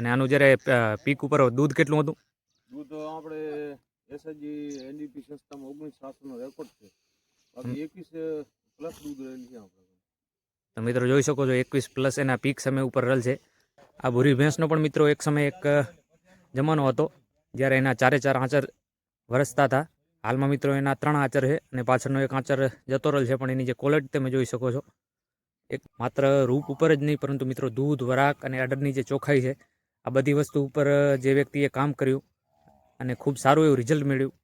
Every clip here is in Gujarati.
અને આનું જ્યારે પીક ઉપર દૂધ કેટલું હતું? દૂધ આપણે એસએચજી એનડીપી સંસ્થામાં ઓગણીસ સાતનો રેકોર્ડ છે. બાકી એકવીસ પ્લસ દૂધ રહેલ છે આપણે તો મિત્રો જોઈ શકો છો એકવીસ પ્લસ એના પીક સમય ઉપર રહેલ છે. આ ભૂરી ભેંસનો પણ મિત્રો એક સમય એક જમાનો હતો જ્યારે એના ચારે ચાર આચર વરસતા હતા. હાલમાં મિત્રો એના ત્રણ આચર છે અને પાછળનો એક આચર જતો રહેલ છે પણ એની જે ક્વોલિટી તમે જોઈ શકો છો. એક માત્ર રૂપ ઉપર જ નહીં પરંતુ મિત્રો દૂધ વરાક અને અડરની જે ચોખાઈ છે આ બધી વસ્તુ ઉપર જે વ્યક્તિએ કામ કર્યું અને ખૂબ સારું એવું રિઝલ્ટ મળ્યું.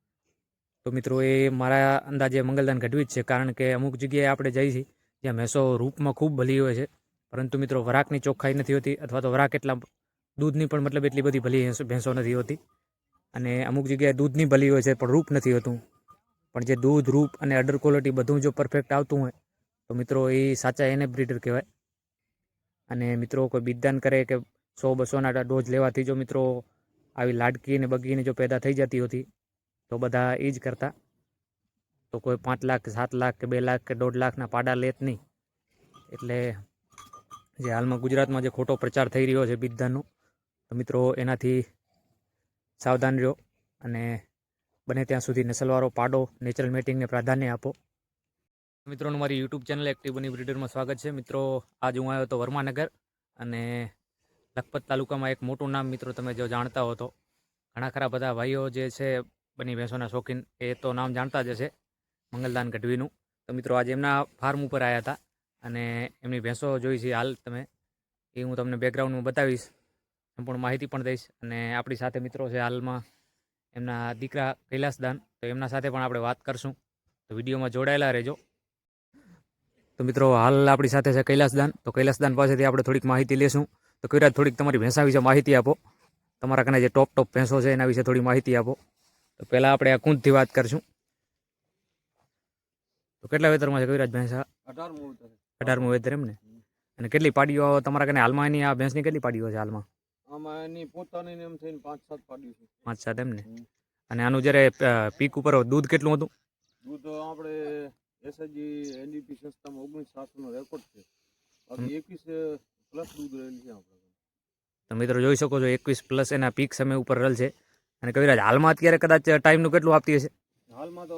તો મિત્રો, એ મારા અંદાજે મંગલદાન ઘટવી જ છે, કારણ કે અમુક જગ્યાએ આપણે જઈએ છીએ જ્યાં ભેંસો રૂપમાં ખૂબ ભલી હોય છે. પરંતુ મિત્રો, વરાકની ચોખ્ખાઈ નથી હોતી અથવા તો વરાક એટલા દૂધની પણ મતલબ એટલી બધી ભલી ભેંસો- નથી હોતી. અને અમુક જગ્યાએ દૂધની ભલી હોય છે, પણ રૂપ નથી હોતું. પણ જે દૂધ, રૂપ અને અડર ક્વોલિટી બધું જો પરફેક્ટ આવતું હોય, તો મિત્રો, એ સાચા એને બ્રીડર કહેવાય. અને મિત્રો, કોઈ બિદદાન કરે કે સો બસોના ડોઝ લેવાથી જો મિત્રો આવી લાડકી અને બગીને જો પેદા થઈ જતી હતી, તો બધા એ જ કરતા. તો કોઈ પાંચ લાખ, સાત લાખ કે બે લાખ કે દોઢ લાખના પાડા લેત નહીં. એટલે જે હાલમાં ગુજરાતમાં જે ખોટો પ્રચાર થઈ રહ્યો છે બિદ્દાનો તો મિત્રો એનાથી સાવધાન રહ્યો અને બને ત્યાં સુધી નસલવાળો પાડો, નેચરલ મેટિંગને પ્રાધાન્ય આપો. મિત્રોનું મારી યુટ્યુબ ચેનલ એક્ટિવ બની બ્રિડરમાં સ્વાગત છે. મિત્રો, આજ હું આવ્યો હતો વર્માનગર અને લખપત તાલુકામાં એક મોટું નામ મિત્રો તમે જો જાણતા હો તો. ઘણા ખરા બધા ભાઈઓ જે છે, બની ભેંસોના શોખીન, એ તો નામ જાણતા જ હશે, મંગલદાન ગઢવીનું. તો મિત્રો આજે એમના ફાર્મ ઉપર આવ્યા હતા અને એમની ભેંસો જોઈ છે હાલ તમે. એ હું તમને બેકગ્રાઉન્ડમાં બતાવીશ, સંપૂર્ણ માહિતી પણ દઈશ. અને આપણી સાથે મિત્રો છે હાલમાં એમના દીકરા કૈલાસદાન, તો એમના સાથે પણ આપણે વાત કરશું. તો વિડીયોમાં જોડાયેલા રહેજો. તો મિત્રો હાલ આપણી સાથે છે કૈલાસદાન, તો કૈલાસદાન પાસેથી આપણે થોડીક માહિતી લેશું. તો કવિરાજ થોડીક તમારી ભેંસા વિશે માહિતી આપો. તમારા કને જે ટોપ ટોપ ભેંસો છે એના વિશે થોડી માહિતી આપો. તો પહેલાં આપણે આ કુંજથી વાત કરશું. તો કેટલા વેતરમાં છે કવિરાજ ભેંસા અઢારમું અઢારમું વેતર એમ ને? અને કેટલી પાડીઓ તમારા કને હાલમાં એની આ ભેંસની કેટલી પાડીઓ છે હાલમાં? આમાં એની પોતાની એમ થઈને પાંચ સાત પાડ્યું છે. પાંચ સાત એમ ને? અને આનું જ્યારે પીક ઉપર દૂધ કેટલું હતું? દૂધ આપણે એસએજી એનડીપી સંસ્થામાં ઓગણીસ સાતનો રેકોર્ડ છે. બાકી એકવીસ પ્લસ દૂધ રહેલી છે આપણે તો મિત્રો જોઈ શકો છો એકવીસ પ્લસ એના પીક સમય ઉપર રહેલ છે. અને કવિરાજ હાલમાં અત્યારે કદાચ ટાઈમનું કેટલું આપતી હશે? હાલમાં તો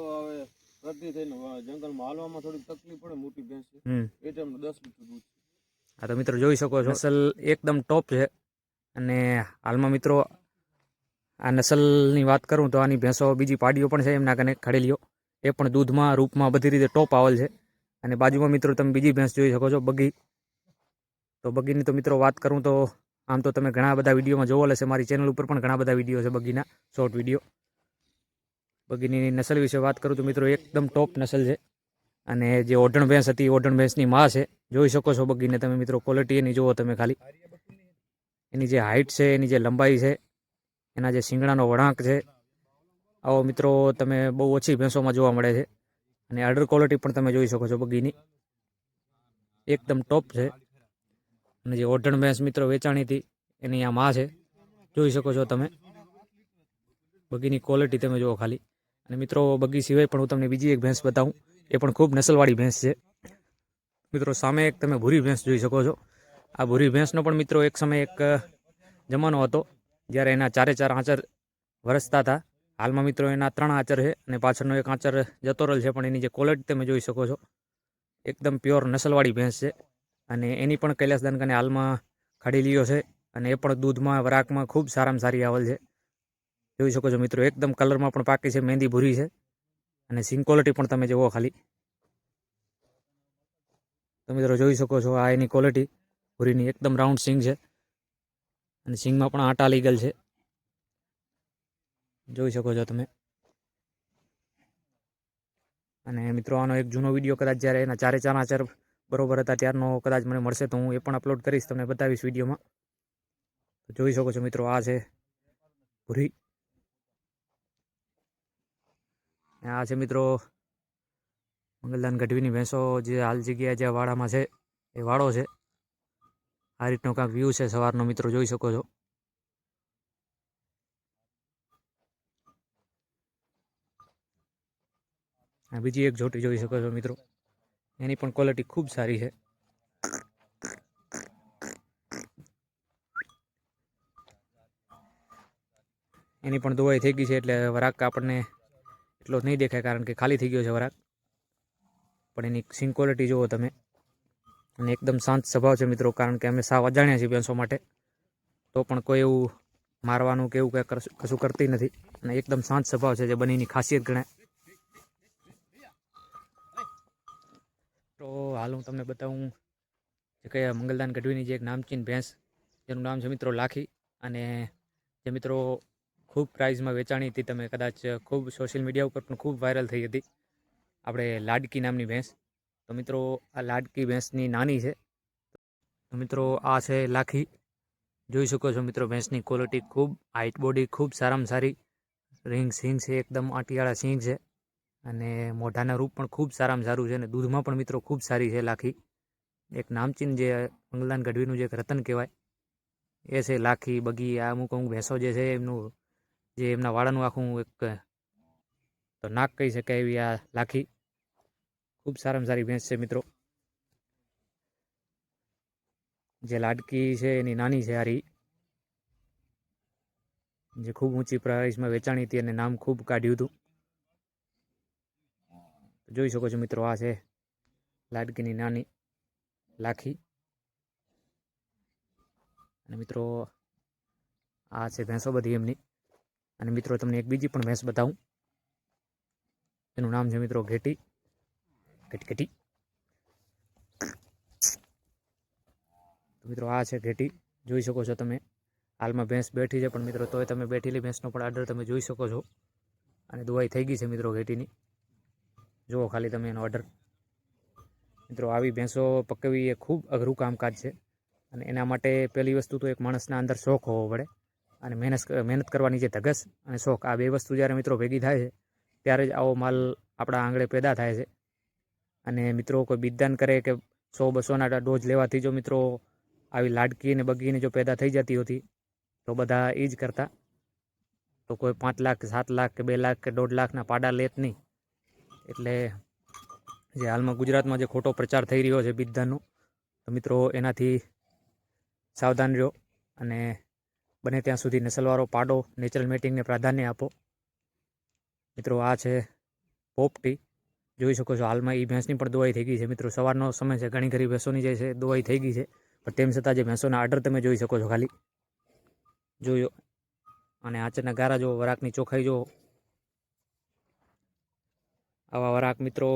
હવે થઈને જંગલમાં હાલવામાં થોડીક તકલીફ પડે મોટી ભેંસ છે. એ ટાઈમનું દસ લીટર દૂધ હા તો મિત્રો જોઈ શકો છો નસલ એકદમ ટોપ છે. અને હાલમાં મિત્રો આ નસલની વાત કરું તો આની ભેંસો બીજી પાડીઓ પણ છે એમના કને ખડેલીઓ એ પણ દૂધમાં રૂપમાં બધી રીતે ટોપ આવેલ છે. અને બાજુમાં મિત્રો તમે બીજી ભેંસ જોઈ શકો છો બગી. તો બગીની તો મિત્રો વાત કરું તો આમ તો તમે ઘણા બધા વિડીયોમાં જોવા લેશે મારી ચેનલ ઉપર પણ ઘણા બધા વીડિયો છે બગીના શોર્ટ વીડિયો બગીની નસલ વિશે વાત કરું તો મિત્રો એકદમ ટોપ નસલ છે. અને જે ઓઢણ ભેંસ હતી ઓઢણ ભેંસની માં છે. જોઈ શકો છો બગીને તમે મિત્રો ક્વોલિટી એની જુઓ તમે ખાલી. એની જે હાઇટ છે, એની જે લંબાઈ છે, એના જે શિંગડાનો વળાંક છે. આવો મિત્રો તમે બહુ ઓછી ભેંસોમાં જોવા મળે છે. અને અડર ક્વોલિટી પણ તમે જોઈ શકો છો બગીની. એકદમ ટોપ છે. અને જે ઓઢણ ભેંસ મિત્રો વેચાણી હતી, એની આ માં છે. જોઈ શકો છો તમે. બગીની ક્વોલિટી તમે જુઓ ખાલી. અને મિત્રો, બગી સિવાય પણ હું તમને બીજી એક ભેંસ બતાવું. એ પણ ખૂબ નસલવાળી ભેંસ છે. મિત્રો, સામે એક તમે ભૂરી ભેંસ જોઈ શકો છો. આ ભૂરી ભેંસનો પણ મિત્રો એક સમય એક જમાનો હતો, જ્યારે એના ચારે ચાર આંચર વરસતા હતા. હાલમાં મિત્રો, એના ત્રણ આંચર છે અને પાછળનો એક આંચર જતો રહેલ છે, પણ એની જે ક્વોલિટી તમે જોઈ શકો છો. એકદમ પ્યોર નસલવાળી ભેંસ છે. અને એની પણ કૈલાસ કને હાલમાં ખાડી લીધો છે અને એ પણ દૂધમાં, વરાકમાં ખૂબ સારામાં સારી આવેલ છે. જોઈ શકો છો મિત્રો, એકદમ કલરમાં પણ પાકી છે મહેંદી ભૂરી છે અને સિંગ ક્વોલિટી પણ તમે જુઓ ખાલી. તો મિત્રો જોઈ શકો છો આ એની ક્વોલિટી ભૂરીની, એકદમ રાઉન્ડ સિંગ છે અને સિંગમાં પણ આટા લીગલ છે. જોઈ શકો છો તમે. અને મિત્રો આનો એક જૂનો વીડિયો કદાચ જ્યારે એના ચારે ચાર આચાર બરોબર હતા, ત્યારનો કદાચ મને મળશે તો હું એ પણ અપલોડ કરીશ તમને બતાવીશ વિડીયોમાં. જોઈ શકો છો મિત્રો, આ છે ભૂરી. આ છે મિત્રો મંગલદાન ગઢવીની ભેંસો, જે હાલ જગ્યાએ જે વાડામાં છે, એ વાડો છે. આ રીતનો કાંઈક વ્યૂ છે સવારનો મિત્રો, જોઈ શકો છો. બીજી એક જોટી જોઈ શકો છો મિત્રો. એની પણ ક્વોલિટી ખૂબ સારી છે. એની પણ દોવાઈ થઈ ગઈ છે એટલે વરાક આપણને એટલો નહીં દેખાય કારણ કે ખાલી થઈ ગયો છે વરાક પણ એની સિંગ ક્વોલિટી જુઓ તમે. અને એકદમ શાંત સ્વભાવ છે મિત્રો કારણ કે અમે સાવ અજાણ્યા છીએ ભેંસો માટે. તો પણ કોઈ એવું મારવાનું કે એવું કંઈ કશું કરતી નથી. અને એકદમ શાંત સ્વભાવ છે જે બનીની ખાસિયત ગણાય. તો હાલ હું તમને બતાવું જે કયા મંગલદાન ગઢવીની જે એક નામચીન ભેંસ, જેનું નામ છે મિત્રો લાખી. અને જે મિત્રો ખૂબ પ્રાઇઝમાં વેચાણી હતી, તમે કદાચ ખૂબ સોશિયલ મીડિયા ઉપર પણ ખૂબ વાયરલ થઈ હતી. આપણે લાડકી નામની ભેંસ. તો મિત્રો, આ લાડકી ભેંસની નાની છે. તો મિત્રો, આ છે લાખી. જોઈ શકો છો મિત્રો, ભેંસની ક્વોલિટી ખૂબ હાઇટ બોડી ખૂબ સારામાં સારી. રિંગ સિંગ છે, એકદમ આટિયાળા સિંગ છે. અને મોઢાના રૂપ પણ ખૂબ સારામાં સારું છે અને દૂધમાં પણ મિત્રો ખૂબ સારી છે લાખી. એક નામચીન જે મંગલદાન ગઢવીનું જે રતન કહેવાય, એ છે લાખી, બગી, આ અમુક અમુક ભેંસો જે છે એમનું, જે એમના વાળાનું આખું એક, તો નાક કહી શકાય એવી આ લાખી. ખૂબ સારામાં સારી ભેંસ છે મિત્રો. જે લાડકી છે એની નાની છે હારી, જે ખૂબ ઊંચી પ્રાઇસમાં વેચાણી હતી અને નામ ખૂબ કાઢ્યું હતું. જોઈ શકો છો મિત્રો, આ છે લાડકીની નાની લાખી. અને મિત્રો, આ છે ભેંસો બધી એમની. અને મિત્રો, તમને એક બીજી પણ ભેંસ બતાવું. એનું નામ છે મિત્રો ઘેટી. ઘેટઘેટી. મિત્રો, આ છે ઘેટી. જોઈ શકો છો તમે. હાલમાં ભેંસ બેઠી છે પણ મિત્રો, તોય તમે બેઠેલી ભેંસનો પણ આર્ડર તમે જોઈ શકો છો. અને દુવાઈ થઈ ગઈ છે મિત્રો ઘેટીની. જુઓ ખાલી તમે એનો ઓર્ડર મિત્રો, આવી ભેંસો પકવવી એ ખૂબ અઘરું કામકાજ છે અને એના માટે પહેલી વસ્તુ તો એક માણસના અંદર શોખ હોવો પડે અને મહેનત મહેનત કરવાની જે ધગસ અને શોખ આ બે વસ્તુ જ્યારે મિત્રો ભેગી થાય છે, ત્યારે જ આવો માલ આપણા આંગળે પેદા થાય છે. અને મિત્રો, કોઈ બિદદાન કરે કે સો બસોના ડોઝ લેવાથી જો મિત્રો આવી લાડકી અને બગીને જો પેદા થઈ જતી હતી, તો બધા એ જ કરતા. તો કોઈ પાંચ લાખ, સાત લાખ કે બે લાખ કે દોઢ લાખના પાડા લેત નહીં. એટલે જે હાલમાં ગુજરાતમાં જે ખોટો પ્રચાર થઈ રહ્યો છે બિદ્ધાનો, તો મિત્રો એનાથી સાવધાન રહ્યો અને બને ત્યાં સુધી નસલવાળો પાડો, નેચરલ મેટિંગને પ્રાધાન્ય આપો. મિત્રો આ છે પોપટી. જોઈ શકો છો હાલમાં એ ભેંસની પણ દોવાઈ થઈ ગઈ છે. મિત્રો સવારનો સમય છે, ઘણી ઘણી ભેંસોની જે છે દોવાઈ થઈ ગઈ છે. પણ તેમ છતાં જે ભેંસોના આર્ડર તમે જોઈ શકો છો ખાલી. જોયો. અને આચરના ગારા જો, વરાકની ચોખાઈ જો આવા વરાક મિત્રો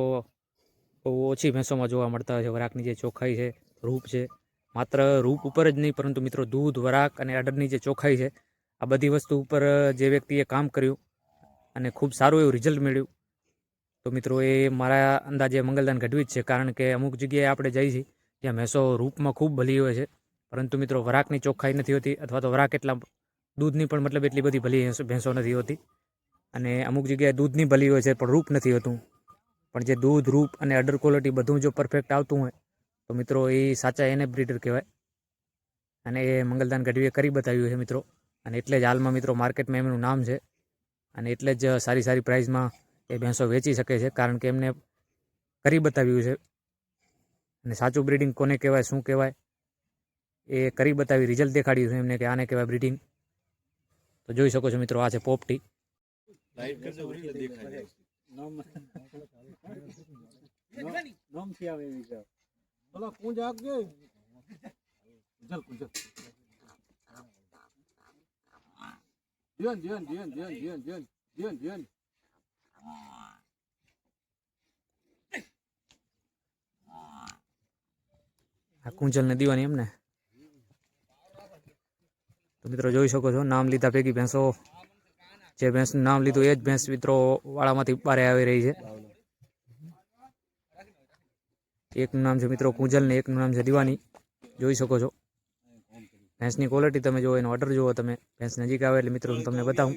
બહુ ઓછી ભેંસોમાં જોવા મળતા હોય છે. વરાકની જે ચોખાઈ છે, રૂપ છે, માત્ર રૂપ ઉપર જ નહીં, પરંતુ મિત્રો દૂધ, વરાક અને અડરની જે ચોખાઈ છે, આ બધી વસ્તુ ઉપર જે વ્યક્તિએ કામ કર્યું અને ખૂબ સારું એવું રિઝલ્ટ મળ્યું તો મિત્રો એ મારા અંદાજે મંગલદાન ઘટવી જ છે, કારણ કે અમુક જગ્યાએ આપણે જઈએ છીએ ત્યાં ભેંસો રૂપમાં ખૂબ ભલી હોય છે. પરંતુ મિત્રો વરાકની ચોખ્ખાઈ નથી હોતી અથવા તો વરાક એટલા દૂધની પણ મતલબ એટલી બધી ભલી ભેંસો નથી હોતી. અને અમુક જગ્યાએ દૂધની ભલી હોય છે, પણ રૂપ નથી હોતું. પણ જે દૂધ, રૂપ અને અડર ક્વોલિટી બધું જો પરફેક્ટ આવતું હોય, તો મિત્રો એ સાચા એને બ્રીડર કહેવાય. અને એ મંગલદાન ગઢવીએ કરી બતાવ્યું છે મિત્રો. અને એટલે જ હાલમાં મિત્રો માર્કેટમાં એમનું નામ છે. અને એટલે જ સારી સારી પ્રાઇઝમાં એ ભેંસો વેચી શકે છે, કારણ કે એમને કરી બતાવ્યું છે. અને સાચું બ્રીડિંગ કોને કહેવાય, શું કહેવાય, એ કરી બતાવી રિઝલ્ટ દેખાડ્યું છે એમને કે આને કહેવાય બ્રીડિંગ તો જોઈ શકો છો મિત્રો, આ છે પોપટી. લાઈટ કરજો એટલે દેખાય નામથી આવે એવી છે. ભલા કુંજ આગજે કુંજલ કુંજલ જીવન જીવન જીવન જીવન જીવન જીવન જીવન જીવન આ કુંજલને દીવાની એમને. તો મિત્રો જોઈ શકો છો નામ લીધા ભેગી ભેંસો. જે ભેંસનું નામ લીધું એ જ ભેંસ મિત્રો વાળામાંથી બહાર આવી રહી છે. એકનું નામ છે મિત્રો કુંજલ ને એકનું નામ છે દિવાની. જોઈ શકો છો. ભેંસની ક્વોલિટી તમે જુઓ એનો ઓર્ડર જુઓ, તમે ભેંસ નજીક આવે એટલે મિત્રો હું તમને બતાવું.